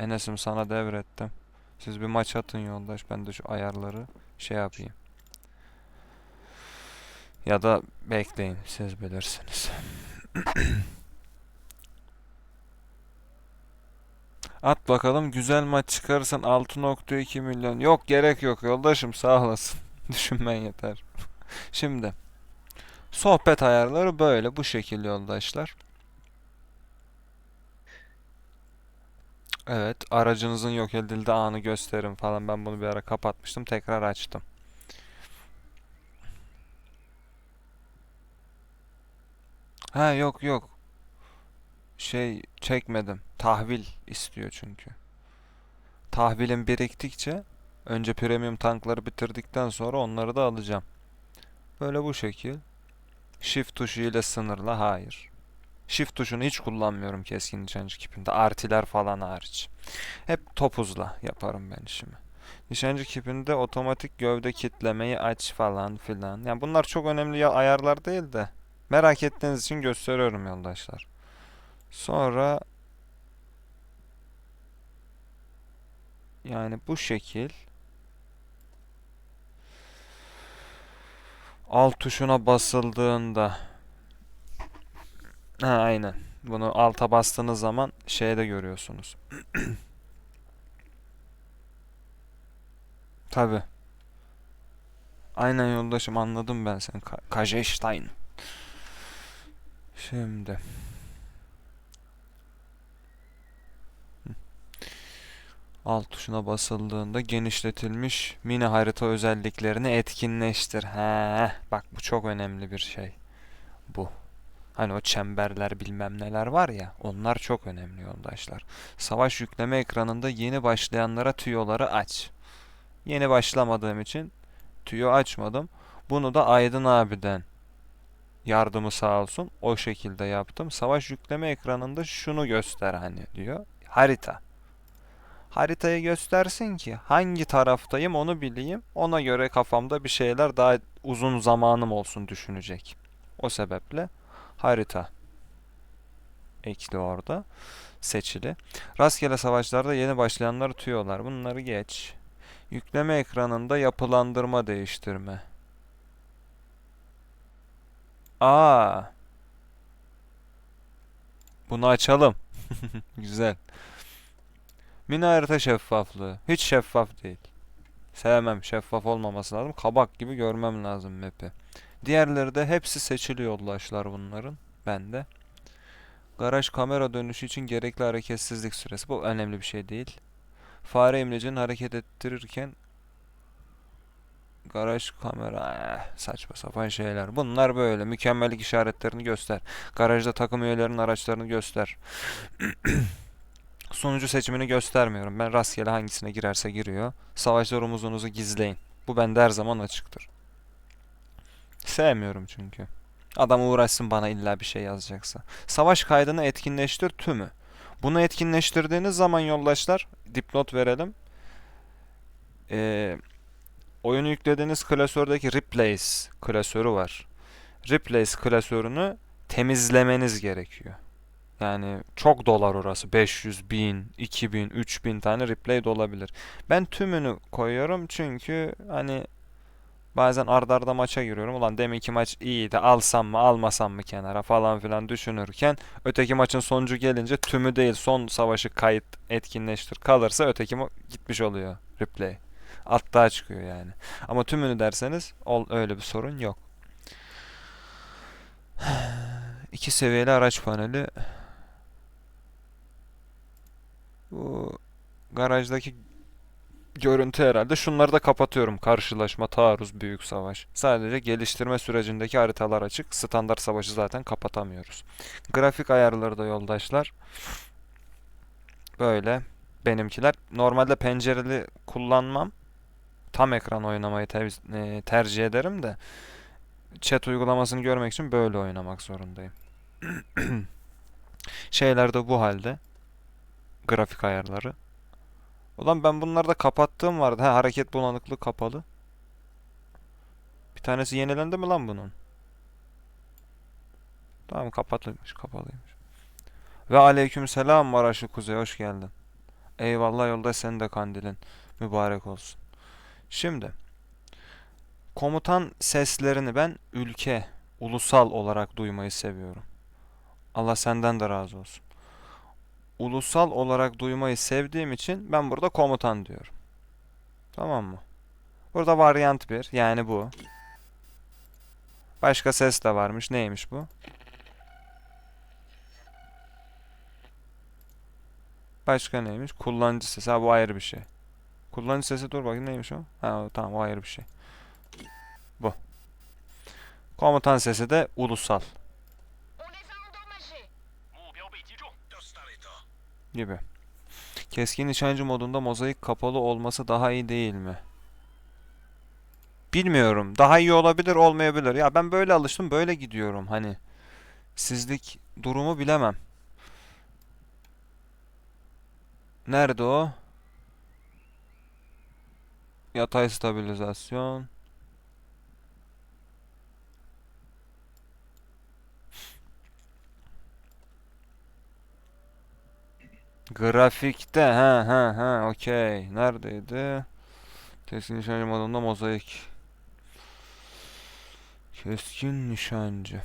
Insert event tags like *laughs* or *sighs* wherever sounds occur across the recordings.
Enes'im sana devrettim. Siz bir maç atın yoldaş. Ben de şu ayarları şey yapayım. Ya da bekleyin. Siz bilirsiniz. *coughs* At bakalım güzel maç çıkarırsan 6.2 milyon. Yok gerek yok yoldaşım sağ olasın. *laughs* Düşünmen yeter. Şimdi sohbet ayarları böyle bu şekilde yoldaşlar. Evet aracınızın yok edildiği anı gösterin falan ben bunu bir ara kapatmıştım tekrar açtım. Ha yok yok şey çekmedim tahvil istiyor çünkü. Tahvilim biriktikçe önce premium tankları bitirdikten sonra onları da alacağım. Böyle bu şekil. Shift tuşu ile sınırla hayır. Shift tuşunu hiç kullanmıyorum keskin nişancı kipinde. Artiler falan hariç. Hep topuzla yaparım ben işimi. Nişancı kipinde otomatik gövde kitlemeyi aç falan filan. Yani bunlar çok önemli ya- ayarlar değil de merak ettiğiniz için gösteriyorum yoldaşlar. Sonra yani bu şekil alt tuşuna basıldığında ha aynen bunu alta bastığınız zaman şeyde görüyorsunuz. *clears throat* Tabi. Aynen yoldaşım anladım ben seni. Ka Kajestein. Şimdi. Alt tuşuna basıldığında genişletilmiş mini harita özelliklerini etkinleştir. He, bak bu çok önemli bir şey. Hani o çemberler bilmem neler var ya, onlar çok önemli yoldaşlar. Savaş yükleme ekranında yeni başlayanlara tüyoları aç. Yeni başlamadığım için tüyo açmadım. Bunu da Aydın abiden yardımı sağ olsun. O şekilde yaptım. Savaş yükleme ekranında şunu göster hani diyor. Harita. Haritayı göstersin ki hangi taraftayım onu bileyim. Ona göre kafamda bir şeyler daha uzun zamanım olsun düşünecek. O sebeple harita ekli orada seçili. Rastgele savaşlarda yeni başlayanlar tüyolar. Bunları geç. Yükleme ekranında yapılandırma değiştirme. Aa. Bunu açalım. *laughs* Güzel. Mini harita şeffaflığı. Hiç şeffaf değil. Sevmem. Şeffaf olmaması lazım. Kabak gibi görmem lazım map'i. Diğerleri de hepsi seçili yoldaşlar bunların. Ben de. Garaj kamera dönüşü için gerekli hareketsizlik süresi. Bu önemli bir şey değil. Fare imlecini hareket ettirirken garaj kamera eh, saçma sapan şeyler. Bunlar böyle. Mükemmellik işaretlerini göster. Garajda takım üyelerinin araçlarını göster. *clears throat* Sunucu seçimini göstermiyorum. Ben rastgele hangisine girerse giriyor. Savaşlar umuzunuzu gizleyin. Bu bende her zaman açıktır. Sevmiyorum çünkü. Adam uğraşsın bana illa bir şey yazacaksa. Savaş kaydını etkinleştir tümü. Bunu etkinleştirdiğiniz zaman yoldaşlar dipnot verelim. Ee, oyunu yüklediğiniz klasördeki Replace klasörü var. Replace klasörünü temizlemeniz gerekiyor. Yani çok dolar orası. 500, 1000, 2000, 3000 tane replay de olabilir. Ben tümünü koyuyorum çünkü hani bazen ardarda arda maça giriyorum. Ulan deminki maç iyiydi. Alsam mı almasam mı kenara falan filan düşünürken öteki maçın sonucu gelince tümü değil son savaşı kayıt etkinleştir kalırsa öteki gitmiş oluyor replay. Altta çıkıyor yani. Ama tümünü derseniz ol, öyle bir sorun yok. *sighs* İki seviyeli araç paneli Bu garajdaki görüntü herhalde. Şunları da kapatıyorum. Karşılaşma, taarruz, büyük savaş. Sadece geliştirme sürecindeki haritalar açık. Standart savaşı zaten kapatamıyoruz. Grafik ayarları da yoldaşlar. Böyle benimkiler. Normalde pencereli kullanmam. Tam ekran oynamayı tev- e, tercih ederim de chat uygulamasını görmek için böyle oynamak zorundayım. *clears throat* Şeyler de bu halde grafik ayarları. Ulan ben bunlarda kapattığım vardı. Ha hareket bulanıklığı kapalı. Bir tanesi yenilendi mi lan bunun? Tamam kapatılmış, kapalıymış. Ve aleykümselam Maraşlı Kuzey hoş geldin. Eyvallah yolda senin de kandilin mübarek olsun. Şimdi komutan seslerini ben ülke, ulusal olarak duymayı seviyorum. Allah senden de razı olsun. Ulusal olarak duymayı sevdiğim için ben burada komutan diyorum. Tamam mı? Burada varyant 1 yani bu. Başka ses de varmış. Neymiş bu? Başka neymiş? Kullanıcı sesi. Ha bu ayrı bir şey. Kullanıcı sesi dur bakayım neymiş o? Ha tamam o ayrı bir şey. Bu. Komutan sesi de ulusal gibi. Keskin nişancı modunda mozaik kapalı olması daha iyi değil mi? Bilmiyorum. Daha iyi olabilir, olmayabilir. Ya ben böyle alıştım, böyle gidiyorum. Hani sizlik durumu bilemem. Nerede o? Yatay stabilizasyon. Grafikte ha ha ha okey. Neredeydi? Keskin nişancı modunda mozaik. Keskin nişancı.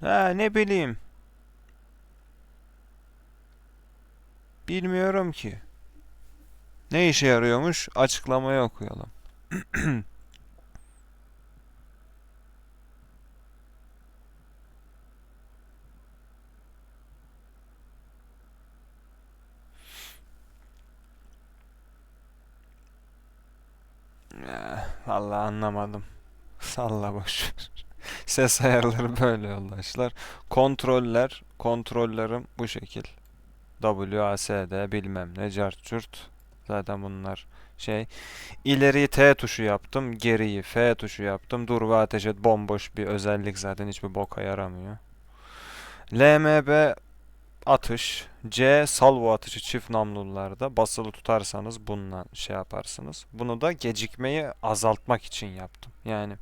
Ha ne bileyim. Bilmiyorum ki. Ne işe yarıyormuş? Açıklamayı okuyalım. *clears throat* Vallahi anlamadım. Salla boş. *laughs* Ses ayarları böyle yoldaşlar. Kontroller, kontrollerim bu şekil. W, A, S, D bilmem ne cart curt. Zaten bunlar şey. İleriyi T tuşu yaptım. Geriyi F tuşu yaptım. Dur ve ateş et bomboş bir özellik zaten hiçbir boka yaramıyor. LMB atış. C salvo atışı çift namlularda basılı tutarsanız bununla şey yaparsınız. Bunu da gecikmeyi azaltmak için yaptım. Yani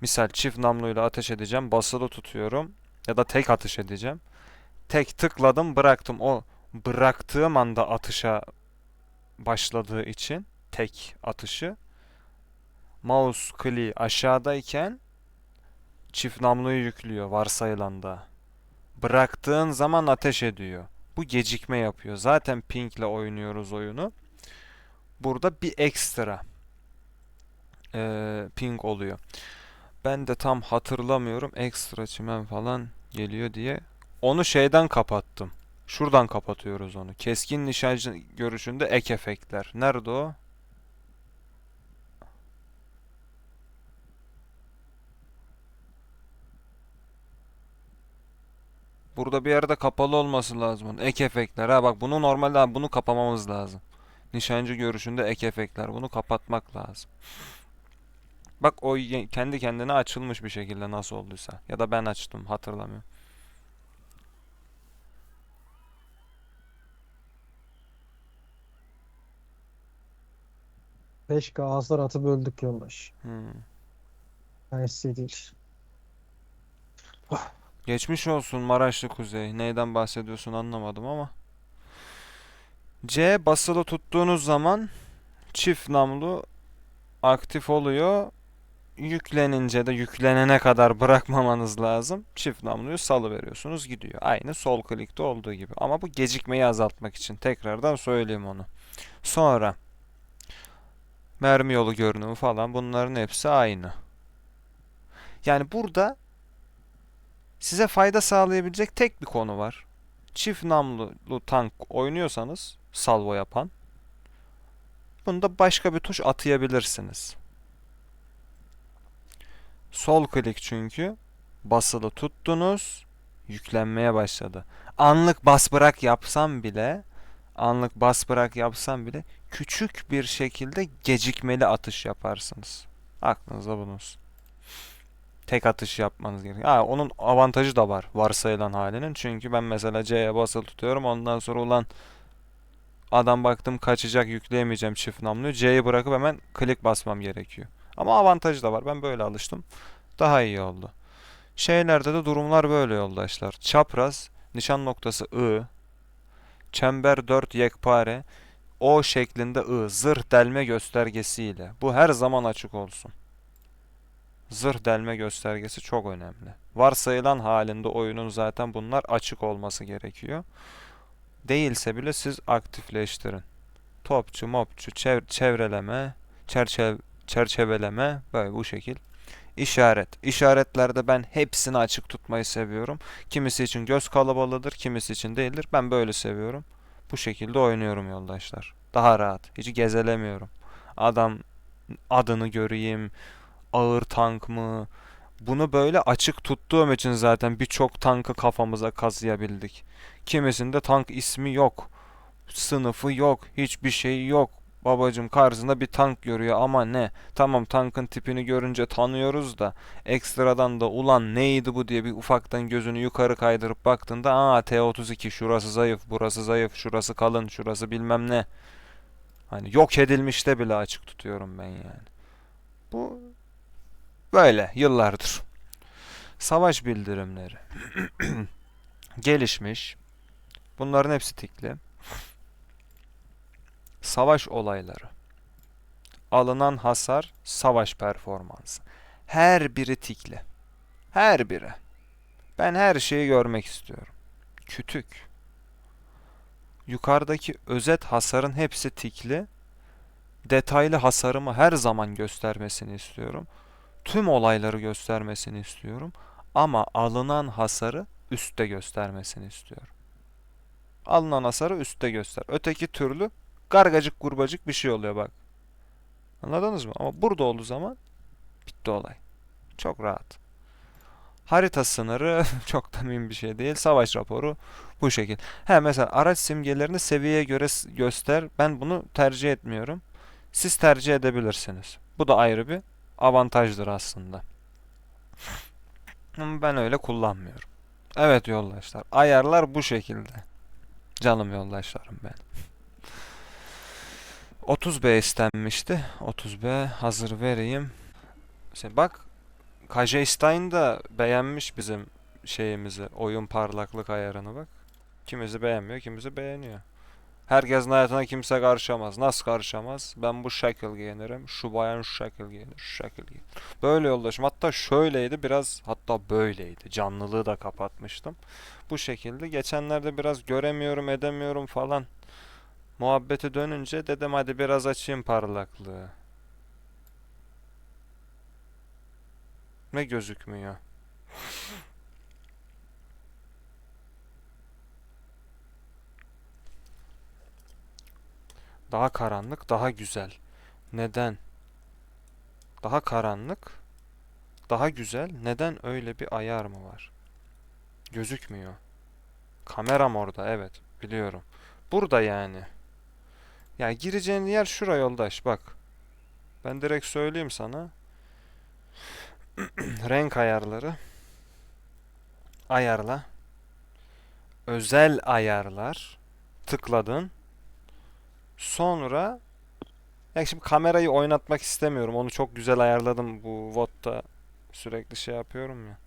misal çift namluyla ateş edeceğim. Basılı tutuyorum ya da tek atış edeceğim. Tek tıkladım bıraktım. O bıraktığım anda atışa başladığı için tek atışı mouse kliği aşağıdayken çift namluyu yüklüyor varsayılan da. Bıraktığın zaman ateş ediyor. Bu gecikme yapıyor. Zaten ping ile oynuyoruz oyunu. Burada bir ekstra eee, ping oluyor. Ben de tam hatırlamıyorum. Ekstra çimen falan geliyor diye. Onu şeyden kapattım. Şuradan kapatıyoruz onu. Keskin nişancı görüşünde ek efektler. Nerede o? Burada bir yerde kapalı olması lazım. Ek efektler. Ha bak bunu normalde bunu kapamamız lazım. Nişancı görüşünde ek efektler. Bunu kapatmak lazım. Bak o kendi kendine açılmış bir şekilde nasıl olduysa. Ya da ben açtım hatırlamıyorum. Beş ağızlar atıp öldük yoldaş. Hmm. Nice değil. Geçmiş olsun Maraşlı Kuzey. Neyden bahsediyorsun anlamadım ama. C basılı tuttuğunuz zaman çift namlu aktif oluyor. Yüklenince de yüklenene kadar bırakmamanız lazım. Çift namluyu salıveriyorsunuz gidiyor. Aynı sol klikte olduğu gibi. Ama bu gecikmeyi azaltmak için. Tekrardan söyleyeyim onu. Sonra mermi yolu görünümü falan bunların hepsi aynı. Yani burada size fayda sağlayabilecek tek bir konu var. Çift namlulu tank oynuyorsanız salvo yapan bunda başka bir tuş atayabilirsiniz. Sol klik çünkü basılı tuttunuz yüklenmeye başladı. Anlık bas bırak yapsam bile anlık bas bırak yapsam bile küçük bir şekilde gecikmeli atış yaparsınız. Aklınızda bulunsun tek atış yapmanız gerekiyor. Ha, onun avantajı da var varsayılan halinin. Çünkü ben mesela C'ye basılı tutuyorum. Ondan sonra ulan adam baktım kaçacak yükleyemeyeceğim çift namluyu. C'yi bırakıp hemen klik basmam gerekiyor. Ama avantajı da var. Ben böyle alıştım. Daha iyi oldu. Şeylerde de durumlar böyle yoldaşlar. Çapraz Nişan noktası I. Çember 4 yekpare. O şeklinde I. Zırh delme göstergesiyle. Bu her zaman açık olsun. Zırh delme göstergesi çok önemli. Varsayılan halinde oyunun zaten bunlar açık olması gerekiyor. Değilse bile siz aktifleştirin. Topçu, mopçu, çev- çevreleme, çerçev çerçeveleme böyle bu şekil. İşaret. İşaretlerde ben hepsini açık tutmayı seviyorum. Kimisi için göz kalabalığıdır, kimisi için değildir. Ben böyle seviyorum. Bu şekilde oynuyorum yoldaşlar. Daha rahat. Hiç gezelemiyorum. Adam adını göreyim, ağır tank mı? Bunu böyle açık tuttuğum için zaten birçok tankı kafamıza kazıyabildik. Kimisinde tank ismi yok. Sınıfı yok. Hiçbir şey yok. Babacım karşısında bir tank görüyor ama ne? Tamam tankın tipini görünce tanıyoruz da ekstradan da ulan neydi bu diye bir ufaktan gözünü yukarı kaydırıp baktığında aa T32 şurası zayıf, burası zayıf, şurası kalın, şurası bilmem ne. Hani yok edilmiş de bile açık tutuyorum ben yani. Bu böyle yıllardır. Savaş bildirimleri. *clears throat* Gelişmiş. Bunların hepsi tikli. Savaş olayları. Alınan hasar, savaş performansı. Her biri tikli. Her biri. Ben her şeyi görmek istiyorum. Kütük. Yukarıdaki özet hasarın hepsi tikli. Detaylı hasarımı her zaman göstermesini istiyorum. Tüm olayları göstermesini istiyorum. Ama alınan hasarı üstte göstermesini istiyorum. Alınan hasarı üstte göster. Öteki türlü gargacık gurbacık bir şey oluyor bak. Anladınız mı? Ama burada olduğu zaman bitti olay. Çok rahat. Harita sınırı *laughs* çok da mühim bir şey değil. Savaş raporu bu şekil. He mesela araç simgelerini seviyeye göre göster. Ben bunu tercih etmiyorum. Siz tercih edebilirsiniz. Bu da ayrı bir avantajdır aslında. Ama ben öyle kullanmıyorum. Evet yoldaşlar. Ayarlar bu şekilde. Canım yoldaşlarım ben. 30B istenmişti. 30B hazır vereyim. Şey, bak Kajestein da beğenmiş bizim şeyimizi. Oyun parlaklık ayarını bak. Kimisi beğenmiyor, kimisi beğeniyor. Herkesin hayatına kimse karışamaz. Nasıl karışamaz? Ben bu şekil giyinirim. Şu bayan şu şekil giyinir. Şu şekil giyinir. Böyle yoldaşım. Hatta şöyleydi biraz hatta böyleydi. Canlılığı da kapatmıştım. Bu şekilde. Geçenlerde biraz göremiyorum edemiyorum falan. Muhabbeti dönünce dedim hadi biraz açayım parlaklığı. Ne gözükmüyor? Daha karanlık, daha güzel. Neden? Daha karanlık, daha güzel. Neden öyle bir ayar mı var? Gözükmüyor. Kameram orada, evet. Biliyorum. Burada yani. Ya gireceğin yer şura yoldaş bak. Ben direkt söyleyeyim sana. *clears throat* Renk ayarları. Ayarla. Özel ayarlar. Tıkladın. Sonra ya şimdi kamerayı oynatmak istemiyorum. Onu çok güzel ayarladım bu VOD'da. Sürekli şey yapıyorum ya.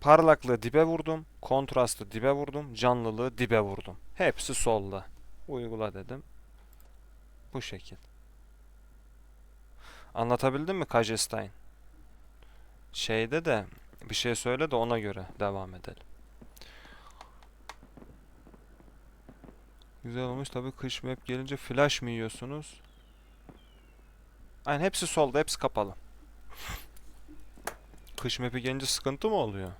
Parlaklığı dibe vurdum. Kontrastı dibe vurdum. Canlılığı dibe vurdum. Hepsi solda. Uygula dedim. Bu şekil. Anlatabildim mi Kajestein? Şeyde de bir şey söyle de ona göre devam edelim. Güzel olmuş tabi kış map gelince flash mı yiyorsunuz? Aynen hepsi solda hepsi kapalı. *laughs* Kış map'i gelince sıkıntı mı oluyor?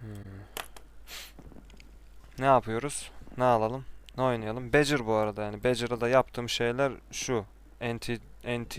Hmm. Ne yapıyoruz? Ne alalım? Ne oynayalım? Badger bu arada yani. Badger'da yaptığım şeyler şu. NT, NT